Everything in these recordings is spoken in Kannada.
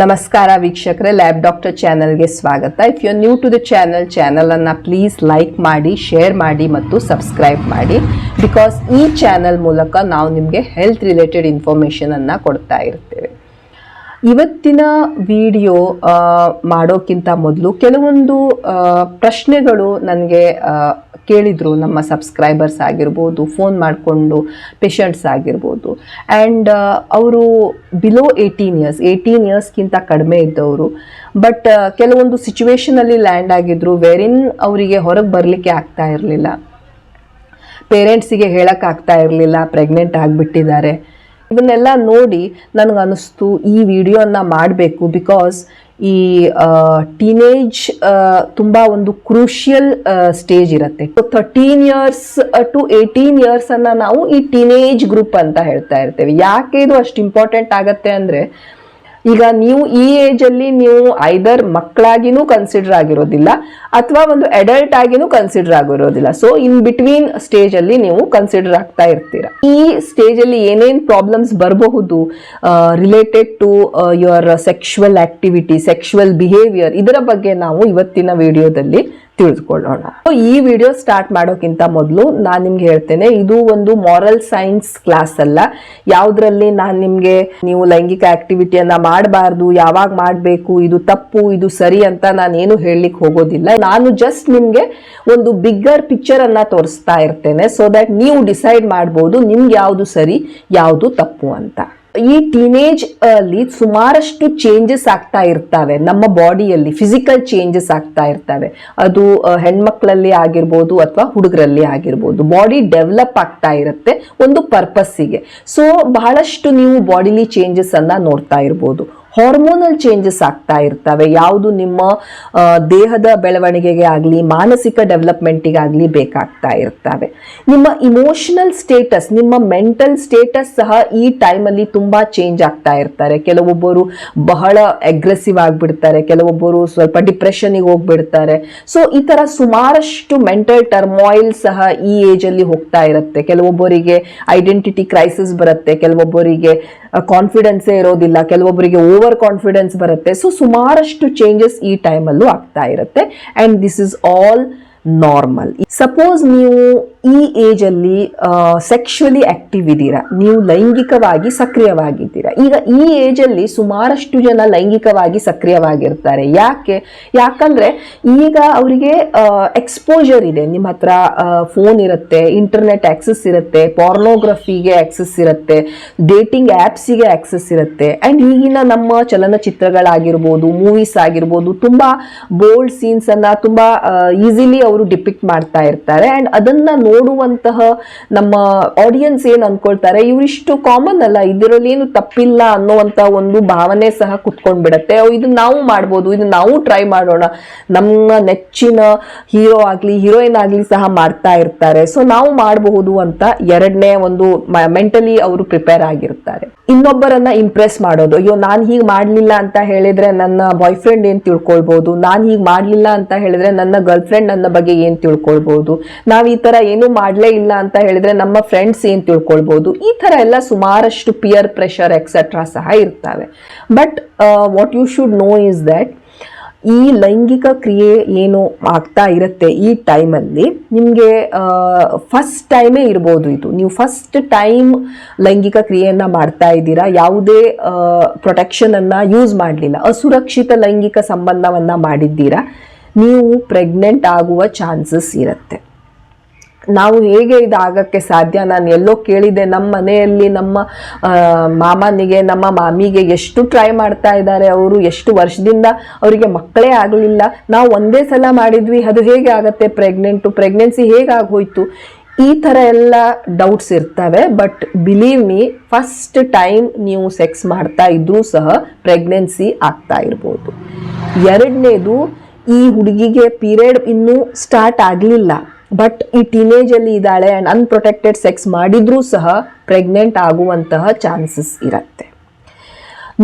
ನಮಸ್ಕಾರ ವೀಕ್ಷಕರೇ ಲ್ಯಾಬ್ ಡಾಕ್ಟರ್ ಚಾನಲ್ಗೆ ಸ್ವಾಗತ. If you new to the channel ಚಾನಲನ್ನು ಪ್ಲೀಸ್ ಲೈಕ್ ಮಾಡಿ ಶೇರ್ ಮಾಡಿ ಮತ್ತು ಸಬ್ಸ್ಕ್ರೈಬ್ ಮಾಡಿ. ಬಿಕಾಸ್ ಈ ಚಾನಲ್ ಮೂಲಕ ನಾವು ನಿಮಗೆ ಹೆಲ್ತ್ ರಿಲೇಟೆಡ್ ಇನ್ಫಾರ್ಮೇಷನನ್ನು ಕೊಡ್ತಾ ಇರ್ತೇವೆ. ಇವತ್ತಿನ ವಿಡಿಯೋ ಮಾಡೋಕ್ಕಿಂತ ಮೊದಲು ಕೆಲವೊಂದು ಪ್ರಶ್ನೆಗಳು ನನಗೆ ಕೇಳಿದರು, ನಮ್ಮ ಸಬ್ಸ್ಕ್ರೈಬರ್ಸ್ ಆಗಿರ್ಬೋದು ಫೋನ್ ಮಾಡಿಕೊಂಡು ಪೇಷಂಟ್ಸ್ ಆಗಿರ್ಬೋದು. ಆ್ಯಂಡ್ ಅವರು ಬಿಲೋ ಏಯ್ಟೀನ್ ಇಯರ್ಸ್ ಏಯ್ಟೀನ್ ಇಯರ್ಸ್ಗಿಂತ ಕಡಿಮೆ ಇದ್ದವರು. ಬಟ್ ಕೆಲವೊಂದು ಸಿಚುವೇಷನಲ್ಲಿ ಲ್ಯಾಂಡ್ ಆಗಿದ್ರು ವೆರಿನ್ ಅವರಿಗೆ ಹೊರಗೆ ಬರಲಿಕ್ಕೆ ಆಗ್ತಾ ಇರಲಿಲ್ಲ. ಪೇರೆಂಟ್ಸಿಗೆ ಹೇಳೋಕ್ಕಾಗ್ತಾ ಇರಲಿಲ್ಲ ಪ್ರೆಗ್ನೆಂಟ್ ಆಗಿಬಿಟ್ಟಿದ್ದಾರೆ. ಇವನ್ನೆಲ್ಲ ನೋಡಿ ನನಗೆ ಅನಿಸ್ತು ಈ ವಿಡಿಯೋನ ಮಾಡಬೇಕು ಬಿಕಾಸ್ ಈ ಟೀನೇಜ್ ತುಂಬ ಒಂದು ಕ್ರೂಷಿಯಲ್ ಸ್ಟೇಜ್ ಇರುತ್ತೆ. ಥರ್ಟೀನ್ ಇಯರ್ಸ್ ಟು ಏಯ್ಟೀನ್ ಅನ್ನ ನಾವು ಈ ಟೀನೇಜ್ ಗ್ರೂಪ್ ಅಂತ ಹೇಳ್ತಾ ಇರ್ತೇವೆ. ಯಾಕೆ ಇದು ಅಷ್ಟು ಇಂಪಾರ್ಟೆಂಟ್ ಆಗತ್ತೆ ಅಂದರೆ ಈಗ ನೀವು ಈ ಏಜ್ ಅಲ್ಲಿ ನೀವು ಐದರ್ ಮಕ್ಕಳಾಗಿನೂ ಕನ್ಸಿಡರ್ ಆಗಿರೋದಿಲ್ಲ ಅಥವಾ ಒಂದು ಅಡಲ್ಟ್ ಆಗಿನೂ ಕನ್ಸಿಡರ್ ಆಗಿರೋದಿಲ್ಲ. ಸೊ ಇನ್ ಬಿಟ್ವೀನ್ ಸ್ಟೇಜ್ ಅಲ್ಲಿ ನೀವು ಕನ್ಸಿಡರ್ ಆಗ್ತಾ ಇರ್ತೀರ. ಈ ಸ್ಟೇಜ್ ಅಲ್ಲಿ ಏನೇನ್ ಪ್ರಾಬ್ಲಮ್ಸ್ ಬರಬಹುದು related to your sexual activity sexual behaviour ಇದರ ಬಗ್ಗೆ ನಾವು ಇವತ್ತಿನ ವಿಡಿಯೋದಲ್ಲಿ ತಿಳಿದುಕೊಳ್ಳೋಣ. ಈ ವಿಡಿಯೋ ಸ್ಟಾರ್ಟ್ ಮಾಡೋಕ್ಕಿಂತ ಮೊದಲು ನಾನು ನಿಮ್ಗೆ ಹೇಳ್ತೇನೆ, ಇದು ಒಂದು ಮಾರಲ್ ಸೈನ್ಸ್ ಕ್ಲಾಸ್ ಅಲ್ಲ. ಯಾವುದ್ರಲ್ಲಿ ನಾನು ನಿಮಗೆ ನೀವು ಲೈಂಗಿಕ ಆಕ್ಟಿವಿಟಿಯನ್ನ ಮಾಡಬಾರ್ದು, ಯಾವಾಗ ಮಾಡಬೇಕು, ಇದು ತಪ್ಪು, ಇದು ಸರಿ ಅಂತ ನಾನು ಏನು ಹೇಳಲಿಕ್ಕೆ ಹೋಗೋದಿಲ್ಲ. ನಾನು ಜಸ್ಟ್ ನಿಮಗೆ ಒಂದು ಬಿಗ್ಗರ್ ಪಿಕ್ಚರ್ ಅನ್ನ ತೋರಿಸ್ತಾ ಇರ್ತೇನೆ ಸೊ ದಟ್ ನೀವು ಡಿಸೈಡ್ ಮಾಡ್ಬೋದು ನಿಮ್ಗೆ ಯಾವುದು ಸರಿ, ಯಾವುದು ತಪ್ಪು ಅಂತ. ಈ ಟೀನೇಜ್ ಅಲ್ಲಿ ಸುಮಾರಷ್ಟು ಚೇಂಜಸ್ ಆಗ್ತಾ ಇರ್ತವೆ. ನಮ್ಮ ಬಾಡಿಯಲ್ಲಿ ಫಿಸಿಕಲ್ ಚೇಂಜಸ್ ಆಗ್ತಾ ಇರ್ತವೆ. ಅದು ಹೆಣ್ಮಕ್ಳಲ್ಲಿ ಆಗಿರ್ಬೋದು ಅಥವಾ ಹುಡುಗರಲ್ಲಿ ಆಗಿರ್ಬೋದು. ಬಾಡಿ ಡೆವಲಪ್ ಆಗ್ತಾ ಇರುತ್ತೆ ಒಂದು ಪರ್ಪಸ್ಸಿಗೆ ಸೊ ಬಹಳಷ್ಟು ನೀವು ಬಾಡಿಲಿ ಚೇಂಜಸ್ ಅನ್ನ ನೋಡ್ತಾ ಇರ್ಬೋದು. ಹಾರ್ಮೋನಲ್ ಚೇಂಜಸ್ ಆಗ್ತಾ ಇರ್ತವೆ. ಯಾವುದು ನಿಮ್ಮ ದೇಹದ ಬೆಳವಣಿಗೆಗೆ ಆಗಲಿ, ಮಾನಸಿಕ ಡೆವಲಪ್ಮೆಂಟಿಗಾಗಲಿ ಬೇಕಾಗ್ತಾ ಇರ್ತವೆ. ನಿಮ್ಮ ಇಮೋಷನಲ್ ಸ್ಟೇಟಸ್, ನಿಮ್ಮ ಮೆಂಟಲ್ ಸ್ಟೇಟಸ್ ಸಹ ಈ ಟೈಮಲ್ಲಿ ತುಂಬ ಚೇಂಜ್ ಆಗ್ತಾ ಇರ್ತಾರೆ. ಕೆಲವೊಬ್ಬರು ಬಹಳ ಅಗ್ರೆಸಿವ್ ಆಗಿಬಿಡ್ತಾರೆ, ಕೆಲವೊಬ್ಬರು ಸ್ವಲ್ಪ ಡಿಪ್ರೆಷನಿಗೆ ಹೋಗ್ಬಿಡ್ತಾರೆ. ಸೊ ಈ ಥರ ಸುಮಾರಷ್ಟು ಮೆಂಟಲ್ ಟರ್ಮಾಯಿಲ್ ಸಹ ಈ ಏಜಲ್ಲಿ ಹೋಗ್ತಾ ಇರುತ್ತೆ. ಕೆಲವೊಬ್ಬರಿಗೆ ಐಡೆಂಟಿಟಿ ಕ್ರೈಸಿಸ್ ಬರುತ್ತೆ, ಕೆಲವೊಬ್ಬರಿಗೆ ಕಾನ್ಫಿಡೆನ್ಸೇ ಇರೋದಿಲ್ಲ. ಕೆಲವೊಬ್ಬರಿಗೆ ಓವರ್ ಕಾನ್ಫಿಡೆನ್ಸ್ ಬರುತ್ತೆ. ಸೊ ಸುಮಾರಷ್ಟು ಚೇಂಜಸ್ ಈ ಟೈಮಲ್ಲೂ ಆಗ್ತಾ ಇರುತ್ತೆ. And this is all normal suppose ನೀವು ಈ ಏಜಲ್ಲಿ ಸೆಕ್ಷುವಲಿ ಆಕ್ಟಿವ್ ಇದ್ದೀರಾ? ನೀವು ಲೈಂಗಿಕವಾಗಿ ಸಕ್ರಿಯವಾಗಿದ್ದೀರಾ? ಈಗ ಈ ಏಜಲ್ಲಿ ಸುಮಾರಷ್ಟು ಜನ ಲೈಂಗಿಕವಾಗಿ ಸಕ್ರಿಯವಾಗಿರ್ತಾರೆ. ಯಾಕೆ? ಯಾಕಂದ್ರೆ ಈಗ ಅವರಿಗೆ ಎಕ್ಸ್ಪೋಜರ್ ಇದೆ. ನಿಮ್ಮ ಹತ್ರ ಫೋನ್ ಇರುತ್ತೆ ಇಂಟರ್ನೆಟ್ ಆಕ್ಸೆಸ್ ಇರುತ್ತೆ ಪಾರ್ನೋಗ್ರಫಿಗೆ ಆಕ್ಸೆಸ್ ಇರುತ್ತೆ ಡೇಟಿಂಗ್ ಆ್ಯಪ್ಸಿಗೆ ಆಕ್ಸೆಸ್ ಇರುತ್ತೆ. ಆ್ಯಂಡ್ ಈಗಿನ ನಮ್ಮ ಚಲನಚಿತ್ರಗಳಾಗಿರ್ಬೋದು ಮೂವೀಸ್ ಆಗಿರ್ಬೋದು, ತುಂಬ ಬೋಲ್ಡ್ ಸೀನ್ಸ್ ಅನ್ನ ತುಂಬ ಈಸಿಲಿ ಅವರು ಡಿಪಿಕ್ಟ್ ಮಾಡ್ತಾ ಇರ್ತಾರೆ. ಆ್ಯಂಡ್ ಅದನ್ನ ನೋಡುವಂತಹ ನಮ್ಮ ಆಡಿಯನ್ಸ್ ಏನ್ ಅನ್ಕೊಳ್ತಾರೆ, ಇವರಿಷ್ಟು ಕಾಮನ್ ಅಲ್ಲ ಇದರಲ್ಲಿ ಏನು ತಪ್ಪಿಲ್ಲ ಅನ್ನುವಂತ ಒಂದು ಭಾವನೆ ಸಹ ಕುತ್ಕೊಂಡ್ ಬಿಡತ್ತೆ ಇದು ನಾವು ಮಾಡ್ಬೋದು ಇದು ನಾವು ಟ್ರೈ ಮಾಡೋಣ. ನಮ್ಮ ನೆಚ್ಚಿನ ಹೀರೋ ಆಗ್ಲಿ ಹೀರೋಯಿನ್ ಆಗ್ಲಿ ಸಹ ಮಾಡ್ತಾ ಇರ್ತಾರೆ. ಸೊ ನಾವು ಮಾಡಬಹುದು ಅಂತ ಎರಡನೇ ಒಂದು ಮೆಂಟಲಿ ಅವರು ಪ್ರಿಪೇರ್ ಆಗಿರ್ತಾರೆ. ಇನ್ನೊಬ್ಬರನ್ನ ಇಂಪ್ರೆಸ್ ಮಾಡೋದು. ಅಯ್ಯೋ, ನಾನು ಹೀಗೆ ಮಾಡಲಿಲ್ಲ ಅಂತ ಹೇಳಿದ್ರೆ ನನ್ನ ಬಾಯ್ ಫ್ರೆಂಡ್ ಏನ್ ತಿಳ್ಕೊಳ್ಬಹುದು ನಾನು ಹೀಗೆ ಮಾಡಲಿಲ್ಲ ಅಂತ ಹೇಳಿದ್ರೆ ನನ್ನ ಗರ್ಲ್ ಫ್ರೆಂಡ್ ನನ್ನ ಬಗ್ಗೆ ಏನ್ ತಿಳ್ಕೊಳ್ಬಹುದು ನಾವು ಈ ತರ ಏನು ಮಾಡ್ಲೇ ಇಲ್ಲ ಅಂತ ಹೇಳಿದ್ರೆ ನಮ್ಮ ಫ್ರೆಂಡ್ಸ್ ಏನು ತಿಳ್ಕೊಳ್ಬಹುದು ಈ ತರ ಎಲ್ಲ ಸುಮಾರಷ್ಟು ಪಿಯರ್ ಪ್ರೆಷರ್ ಎಕ್ಸೆಟ್ರಾ ಸಹ ಇರ್ತವೆ. But what you should know is that ಈ ಲೈಂಗಿಕ ಕ್ರಿಯೆ ಏನು ಆಗ್ತಾ ಇರುತ್ತೆ ಈ ಟೈಮಲ್ಲಿ ನಿಮಗೆ ಫಸ್ಟ್ ಟೈಮೇ ಇರ್ಬೋದು ಇದು. ನೀವು ಫಸ್ಟ್ ಟೈಮ್ ಲೈಂಗಿಕ ಕ್ರಿಯೆಯನ್ನು ಮಾಡ್ತಾ ಇದ್ದೀರಾ, ಯಾವುದೇ ಪ್ರೊಟೆಕ್ಷನನ್ನು ಯೂಸ್ ಮಾಡಲಿಲ್ಲ, ಅಸುರಕ್ಷಿತ ಲೈಂಗಿಕ ಸಂಬಂಧವನ್ನು ಮಾಡಿದ್ದೀರಾ, ನೀವು ಪ್ರೆಗ್ನೆಂಟ್ ಆಗುವ ಚಾನ್ಸಸ್ ಇರುತ್ತೆ. ನಾವು ಹೇಗೆ ಇದಾಗಕ್ಕೆ ಸಾಧ್ಯ? ನಾನು ಎಲ್ಲೋ ಕೇಳಿದೆ ನಮ್ಮ ಮನೆಯಲ್ಲಿ ನಮ್ಮ ಮಾಮನಿಗೆ, ನಮ್ಮ ಮಾಮಿಗೆ ಎಷ್ಟು ಟ್ರೈ ಮಾಡ್ತಾ ಇದ್ದಾರೆ ಅವರು, ಎಷ್ಟು ವರ್ಷದಿಂದ ಅವರಿಗೆ ಮಕ್ಕಳೇ ಆಗಲಿಲ್ಲ. ನಾವು ಒಂದೇ ಸಲ ಮಾಡಿದ್ವಿ, ಅದು ಹೇಗೆ ಆಗುತ್ತೆ? ಪ್ರೆಗ್ನೆಂಟು ಪ್ರೆಗ್ನೆನ್ಸಿ ಹೇಗೆ ಆಗೋಯ್ತು ಈ ಥರ ಎಲ್ಲ ಡೌಟ್ಸ್ ಇರ್ತವೆ but believe me first time ನೀವು ಸೆಕ್ಸ್ ಮಾಡ್ತಾ ಇದ್ರೂ ಸಹ ಪ್ರೆಗ್ನೆನ್ಸಿ ಆಗ್ತಾ ಇರ್ಬೋದು. ಎರಡನೇದು, ಈ ಹುಡುಗಿಗೆ ಪೀರಿಯಡ್ ಇನ್ನೂ ಸ್ಟಾರ್ಟ್ ಆಗಲಿಲ್ಲ. ಬಟ್ ಈ ಟೀನೇಜಲ್ಲಿ ಇದ್ದಾಳೆ ಆ್ಯಂಡ್ ಅನ್ಪ್ರೊಟೆಕ್ಟೆಡ್ ಸೆಕ್ಸ್ ಮಾಡಿದ್ರೂ ಸಹ ಪ್ರೆಗ್ನೆಂಟ್ ಆಗುವಂತಹ ಚಾನ್ಸಸ್ ಇರುತ್ತೆ.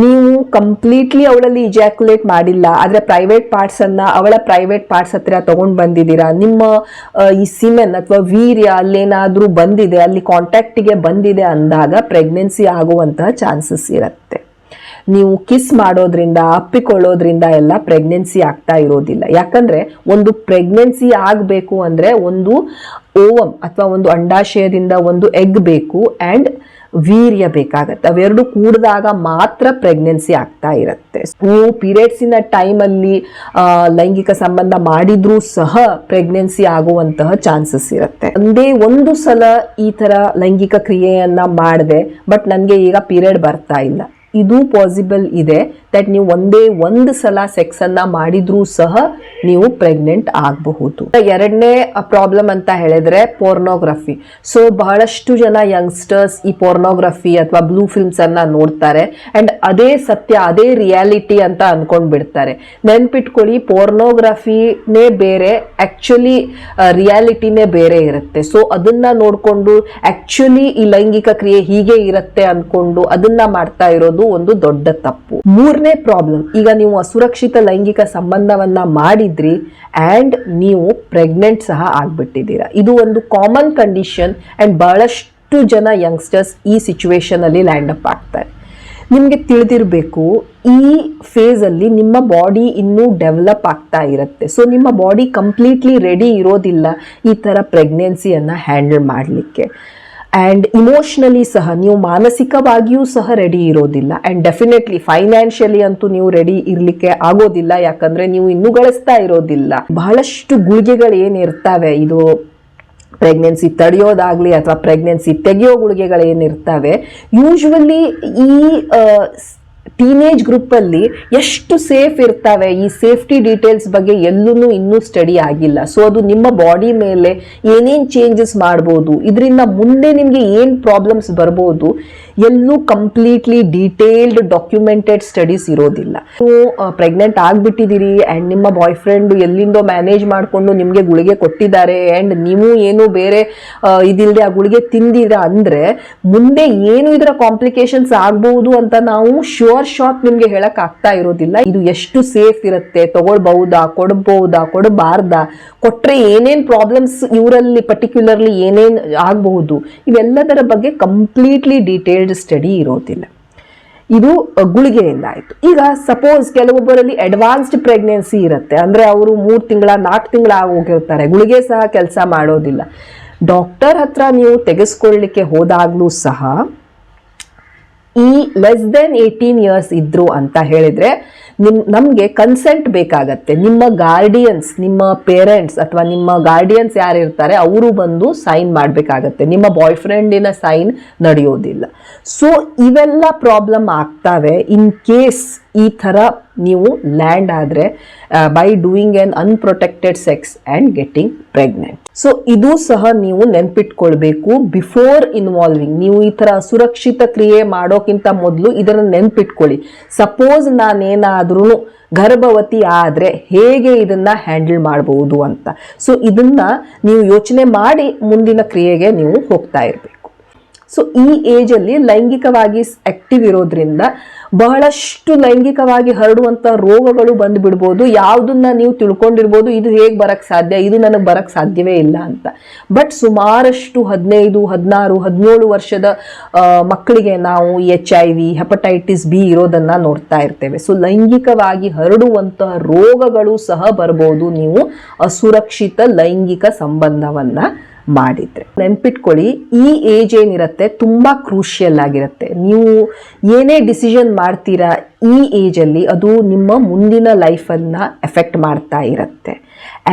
ನೀವು ಕಂಪ್ಲೀಟ್ಲಿ ಅವಳಲ್ಲಿ ಇಜಾಕ್ಯುಲೇಟ್ ಮಾಡಿಲ್ಲ, ಆದರೆ ಪ್ರೈವೇಟ್ ಪಾರ್ಟ್ಸನ್ನು ಅವಳ ಪ್ರೈವೇಟ್ ಪಾರ್ಟ್ಸ್ ಹತ್ರ ತೊಗೊಂಡು ಬಂದಿದ್ದೀರಾ? ನಿಮ್ಮ ಈ ಸಿಮೆನ್ ಅಥವಾ ವೀರ್ಯ ಅಲ್ಲೇನಾದರೂ ಬಂದಿದೆ, ಅಲ್ಲಿ ಕಾಂಟ್ಯಾಕ್ಟಿಗೆ ಬಂದಿದೆ ಅಂದಾಗ ಪ್ರೆಗ್ನೆನ್ಸಿ ಆಗುವಂತಹ ಚಾನ್ಸಸ್ ಇರುತ್ತೆ. ನೀವು ಕಿಸ್ ಮಾಡೋದ್ರಿಂದ, ಅಪ್ಪಿಕೊಳ್ಳೋದ್ರಿಂದ ಎಲ್ಲ ಪ್ರೆಗ್ನೆನ್ಸಿ ಆಗ್ತಾ ಇರೋದಿಲ್ಲ. ಯಾಕಂದ್ರೆ ಒಂದು ಪ್ರೆಗ್ನೆನ್ಸಿ ಆಗಬೇಕು ಅಂದ್ರೆ ಒಂದು ಓವಮ್ ಅಥವಾ ಒಂದು ಅಂಡಾಶಯದಿಂದ ಒಂದು ಎಗ್ ಬೇಕು ಆ್ಯಂಡ್ ವೀರ್ಯ ಬೇಕಾಗತ್ತೆ. ಅವೆರಡು ಕೂಡಿದಾಗ ಮಾತ್ರ ಪ್ರೆಗ್ನೆನ್ಸಿ ಆಗ್ತಾ ಇರುತ್ತೆ. ನೀವು ಪೀರಿಯಡ್ಸಿನ ಟೈಮಲ್ಲಿ ಲೈಂಗಿಕ ಸಂಬಂಧ ಮಾಡಿದ್ರೂ ಸಹ ಪ್ರೆಗ್ನೆನ್ಸಿ ಆಗುವಂತಹ ಚಾನ್ಸಸ್ ಇರುತ್ತೆ. ಒಂದೇ ಒಂದು ಸಲ ಈ ತರ ಲೈಂಗಿಕ ಕ್ರಿಯೆಯನ್ನು ಮಾಡಿದೆ ಬಟ್ ನನಗೆ ಈಗ ಪೀರಿಯಡ್ ಬರ್ತಾ ಇಲ್ಲ. ಇದು ಪಾಸಿಬಲ್ ಇದೆ. ದಟ್ ನೀವು ಒಂದೇ ಒಂದು ಸಲ ಸೆಕ್ಸನ್ನು ಮಾಡಿದರೂ ಸಹ ನೀವು ಪ್ರೆಗ್ನೆಂಟ್ ಆಗಬಹುದು. ಎರಡನೇ ಪ್ರಾಬ್ಲಮ್ ಅಂತ ಹೇಳಿದ್ರೆ ಪೋರ್ನೋಗ್ರಫಿ ಸೊ ಬಹಳಷ್ಟು ಜನ ಯಂಗ್ಸ್ಟರ್ಸ್ ಈ ಪೋರ್ನೋಗ್ರಫಿ ಅಥವಾ ಬ್ಲೂ ಫಿಲ್ಮ್ಸ್ ಅನ್ನ ನೋಡ್ತಾರೆ ಅಂಡ್ ಅದೇ ಸತ್ಯ, ಅದೇ ರಿಯಾಲಿಟಿ ಅಂತ ಅಂದ್ಕೊಂಡು ಬಿಡ್ತಾರೆ ನೆನ್ಪಿಟ್ಕೊಳ್ಳಿ ಪೋರ್ನೋಗ್ರಫಿನೇ ಬೇರೆ ಆ್ಯಕ್ಚುಲಿ ರಿಯಾಲಿಟಿನೇ ಬೇರೆ ಇರುತ್ತೆ. ಸೊ ಅದನ್ನ ನೋಡಿಕೊಂಡು ಆ್ಯಕ್ಚುಲಿ ಈ ಲೈಂಗಿಕ ಕ್ರಿಯೆ ಹೀಗೆ ಇರುತ್ತೆ ಅಂದ್ಕೊಂಡು ಅದನ್ನ ಮಾಡ್ತಾ ಇರೋದು ಒಂದು ದೊಡ್ಡ ತಪ್ಪು. ಮೂರನೇ ಪ್ರಾಬ್ಲಮ್ ಈಗ ನೀವು ಅಸುರಕ್ಷಿತ ಲೈಂಗಿಕ ಸಂಬಂಧವನ್ನು ಮಾಡಿದ್ರಿ ಆ್ಯಂಡ್ ನೀವು ಪ್ರೆಗ್ನೆಂಟ್ ಸಹ ಆಗಿಬಿಟ್ಟಿದ್ದೀರಾ. ಇದು ಒಂದು ಕಾಮನ್ ಕಂಡೀಷನ್ ಆ್ಯಂಡ್ ಬಹಳಷ್ಟು ಜನ ಯಂಗ್ಸ್ಟರ್ಸ್ ಈ ಸಿಚುವೇಷನಲ್ಲಿ ಲ್ಯಾಂಡ್ ಅಪ್ ಆಗ್ತಾರೆ. ನಿಮಗೆ ತಿಳಿದಿರಬೇಕು, ಈ ಫೇಸಲ್ಲಿ ನಿಮ್ಮ ಬಾಡಿ ಇನ್ನೂ ಡೆವಲಪ್ ಆಗ್ತಾ ಇರುತ್ತೆ. ಸೊ ನಿಮ್ಮ ಬಾಡಿ ಕಂಪ್ಲೀಟ್ಲಿ ರೆಡಿ ಇರೋದಿಲ್ಲ ಈ ಥರ ಪ್ರೆಗ್ನೆನ್ಸಿಯನ್ನು ಹ್ಯಾಂಡಲ್ ಮಾಡಲಿಕ್ಕೆ. ಆ್ಯಂಡ್ ಇಮೋಷ್ನಲಿ ಸಹ, ನೀವು ಮಾನಸಿಕವಾಗಿಯೂ ಸಹ ರೆಡಿ ಇರೋದಿಲ್ಲ. ಆ್ಯಂಡ್ ಡೆಫಿನೆಟ್ಲಿ ಫೈನಾನ್ಷಿಯಲಿ ಅಂತೂ ನೀವು ರೆಡಿ ಇರಲಿಕ್ಕೆ ಆಗೋದಿಲ್ಲ. ಯಾಕಂದರೆ ನೀವು ಇನ್ನೂ ಗಳಿಸ್ತಾ ಇರೋದಿಲ್ಲ. ಬಹಳಷ್ಟು ಗುಳಿಗೆಗಳು ಏನಿರ್ತವೆ. ಇದು ಪ್ರೆಗ್ನೆನ್ಸಿ ತಡೆಯೋದಾಗಲಿ ಅಥವಾ ಪ್ರೆಗ್ನೆನ್ಸಿ ತೆಗೆಯೋ ಗುಳಿಗೆಗಳು ಏನಿರ್ತವೆ. ಯೂಶ್ವಲಿ ಈ ಟೀನೇಜ್ ಗ್ರೂಪಲ್ಲಿ ಎಷ್ಟು ಸೇಫ್ ಇರ್ತವೆ? ಈ ಸೇಫ್ಟಿ ಡೀಟೇಲ್ಸ್ ಬಗ್ಗೆ ಎಲ್ಲೂ ಇನ್ನೂ ಸ್ಟಡಿ ಆಗಿಲ್ಲ. ಸೊ ಅದು ನಿಮ್ಮ ಬಾಡಿ ಮೇಲೆ ಏನೇನು ಚೇಂಜಸ್ ಮಾಡ್ಬೋದು? ಇದರಿಂದ ಮುಂದೆ ನಿಮಗೆ ಏನು ಪ್ರಾಬ್ಲಮ್ಸ್ ಬರ್ಬೋದು? ಎಲ್ಲೂ ಕಂಪ್ಲೀಟ್ಲಿ ಡೀಟೇಲ್ಡ್ ಡಾಕ್ಯುಮೆಂಟೆಡ್ ಸ್ಟಡೀಸ್ ಇರೋದಿಲ್ಲ. ನೀವು ಪ್ರೆಗ್ನೆಂಟ್ ಆಗಿಬಿಟ್ಟಿದ್ದೀರಿ ಆ್ಯಂಡ್ ನಿಮ್ಮ ಬಾಯ್ ಫ್ರೆಂಡ್ ಎಲ್ಲಿಂದೋ ಮ್ಯಾನೇಜ್ ಮಾಡಿಕೊಂಡು ನಿಮಗೆ ಗುಳಿಗೆ ಕೊಟ್ಟಿದ್ದಾರೆ ಆ್ಯಂಡ್ ನೀವು ಏನು ಬೇರೆ ಇದಿಲ್ಲದೆ ಆ ಗುಳಿಗೆ ತಿಂದಿರ ಅಂದರೆ ಮುಂದೆ ಏನು ಇದರ ಕಾಂಪ್ಲಿಕೇಶನ್ಸ್ ಆಗ್ಬೋದು ಅಂತ ನಾವು ಶ್ಯೂರ್ ಶಾಟ್ ನಿಮಗೆ ಹೇಳಕ್ಕೆ ಆಗ್ತಾ ಇರೋದಿಲ್ಲ. ಇದು ಎಷ್ಟು ಸೇಫ್ ಇರುತ್ತೆ? ತಗೊಳ್ಬಹುದಾ? ಕೊಡಬಹುದಾ? ಕೊಡಬಾರ್ದಾ? ಕೊಟ್ಟರೆ ಏನೇನು ಪ್ರಾಬ್ಲಮ್ಸ್ ಇವರಲ್ಲಿ ಪರ್ಟಿಕ್ಯುಲರ್ಲಿ ಏನೇನು ಆಗಬಹುದು? ಇವೆಲ್ಲದರ ಬಗ್ಗೆ ಕಂಪ್ಲೀಟ್ಲಿ ಡೀಟೇಲ್ಡ್ ಸ್ಟಡಿ ಇರೋದಿಲ್ಲ. ಇದು ಗುಳಿಗೆಯಿಂದ ಆಯ್ತು. ಈಗ ಸಪೋಸ್ ಕೆಲವೊಬ್ಬರಲ್ಲಿ ಅಡ್ವಾನ್ಸ್ಡ್ ಪ್ರೆಗ್ನೆನ್ಸಿ ಇರುತ್ತೆ. ಅಂದ್ರೆ ಅವರು ಮೂರು ತಿಂಗಳ ನಾಲ್ಕು ತಿಂಗಳ ಹೋಗಿರ್ತಾರೆ ಗುಳಿಗೆ ಸಹ ಕೆಲಸ ಮಾಡೋದಿಲ್ಲ. ಡಾಕ್ಟರ್ ಹತ್ರ ನೀವು ತೆಗೆಸ್ಕೊಳ್ಳಿಕ್ಕೆ ಹೋದಾಗಲೂ ಸಹ ಈ ಲೆಸ್ ದೆನ್ ಏಯ್ಟೀನ್ ಇಯರ್ಸ್ ಇದ್ರು ಅಂತ ಹೇಳಿದ್ರೆ ನಿಮ್, ನಮಗೆ ಕನ್ಸೆಂಟ್ ಬೇಕಾಗತ್ತೆ. ನಿಮ್ಮ ಗಾರ್ಡಿಯನ್ಸ್ ನಿಮ್ಮ ಪೇರೆಂಟ್ಸ್ ಅಥವಾ ನಿಮ್ಮ ಗಾರ್ಡಿಯನ್ಸ್ ಯಾರು ಇರ್ತಾರೆ, ಅವರು ಬಂದು ಸೈನ್ ಮಾಡಬೇಕಾಗತ್ತೆ. ನಿಮ್ಮ ಬಾಯ್ ಫ್ರೆಂಡಿನ ಸೈನ್ ನಡೆಯೋದಿಲ್ಲ. ಸೊ ಇವೆಲ್ಲ ಪ್ರಾಬ್ಲಮ್ ಆಗ್ತಾವೆ ಇನ್ ಕೇಸ್ ಈ ಥರ ನೀವು ಲ್ಯಾಂಡ್ ಆದರೆ by doing an unprotected sex and getting pregnant so ಇದು ಸಹ ನೀವು ನೆನ್ಪಿಟ್ಕೊಳ್ಬೇಕು ಬಿಫೋರ್ ಇನ್ವಾಲ್ವಿಂಗ್ ನೀವು ಈ ಥರ ಸುರಕ್ಷಿತ ಕ್ರಿಯೆ ಮಾಡೋಕ್ಕಿಂತ ಮೊದಲು ಇದನ್ನು ನೆನ್ಪಿಟ್ಕೊಳ್ಳಿ. ಸಪೋಸ್ ನಾನೇನಾದ್ರೂ ಗರ್ಭವತಿ ಆದರೆ ಹೇಗೆ ಇದನ್ನ ಹ್ಯಾಂಡಲ್ ಮಾಡಬಹುದು ಅಂತ. ಸೊ ಇದನ್ನ ನೀವು ಯೋಚನೆ ಮಾಡಿ ಮುಂದಿನ ಕ್ರಿಯೆಗೆ ನೀವು ಹೋಗ್ತಾ ಇರಬೇಕು. ಸೊ ಈ ಏಜಲ್ಲಿ ಲೈಂಗಿಕವಾಗಿ ಆಕ್ಟಿವ್ ಇರೋದ್ರಿಂದ ಬಹಳಷ್ಟು ಲೈಂಗಿಕವಾಗಿ ಹರಡುವಂಥ ರೋಗಗಳು ಬಂದು ಬಿಡ್ಬೋದು. ಯಾವುದನ್ನ ನೀವು ತಿಳ್ಕೊಂಡಿರ್ಬೋದು, ಇದು ಹೇಗೆ ಬರಕ್ಕೆ ಸಾಧ್ಯ, ಇದು ನನಗೆ ಬರಕ್ಕೆ ಸಾಧ್ಯವೇ ಇಲ್ಲ ಅಂತ. ಬಟ್ ಸುಮಾರಷ್ಟು ಹದಿನೈದು, ಹದಿನಾರು, ಹದಿನೇಳು ವರ್ಷದ ಮಕ್ಕಳಿಗೆ ನಾವು H I V hepatitis B ಇರೋದನ್ನ ನೋಡ್ತಾ ಇರ್ತೇವೆ. ಸೊ ಲೈಂಗಿಕವಾಗಿ ಹರಡುವಂತಹ ರೋಗಗಳು ಸಹ ಬರ್ಬೋದು ನೀವು ಅಸುರಕ್ಷಿತ ಲೈಂಗಿಕ ಸಂಬಂಧವನ್ನ. ಮಾಡಿದ್ರೆ. ನೆನ್ಪಿಟ್ಕೊಳ್ಳಿ, ಈ ಏಜ್ ಏನಿರುತ್ತೆ ತುಂಬಾ ಕ್ರೂಷಿಯಲ್ ಆಗಿರುತ್ತೆ. ನೀವು ಏನೇ ಡಿಸಿಷನ್ ಮಾಡ್ತೀರಾ ಈ ಏಜಲ್ಲಿ ಅದು ನಿಮ್ಮ ಮುಂದಿನ ಲೈಫನ್ನು ಎಫೆಕ್ಟ್ ಮಾಡ್ತಾ ಇರುತ್ತೆ.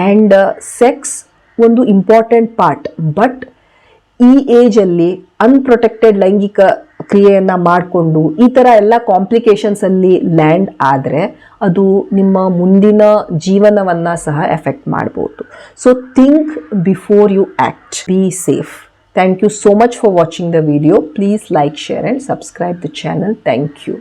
ಆ್ಯಂಡ್ ಸೆಕ್ಸ್ ಒಂದು ಇಂಪಾರ್ಟೆಂಟ್ ಪಾರ್ಟ್ ಬಟ್ ಈ ಏಜಲ್ಲಿ ಅನ್ಪ್ರೊಟೆಕ್ಟೆಡ್ ಲೈಂಗಿಕ ಕ್ರಿಯೆಯನ್ನ ಮಾಡಿಕೊಂಡು ಈ ಥರ ಎಲ್ಲ ಕಾಂಪ್ಲಿಕೇಶನ್ಸ್ ಅಲ್ಲಿ ಲ್ಯಾಂಡ್ ಆದರೆ ಅದು ನಿಮ್ಮ ಮುಂದಿನ ಜೀವನವನ್ನು ಸಹ ಎಫೆಕ್ಟ್ ಮಾಡ್ಬೋದು. So think before you act be safe thank you so much for watching the video please like share and subscribe the channel thank you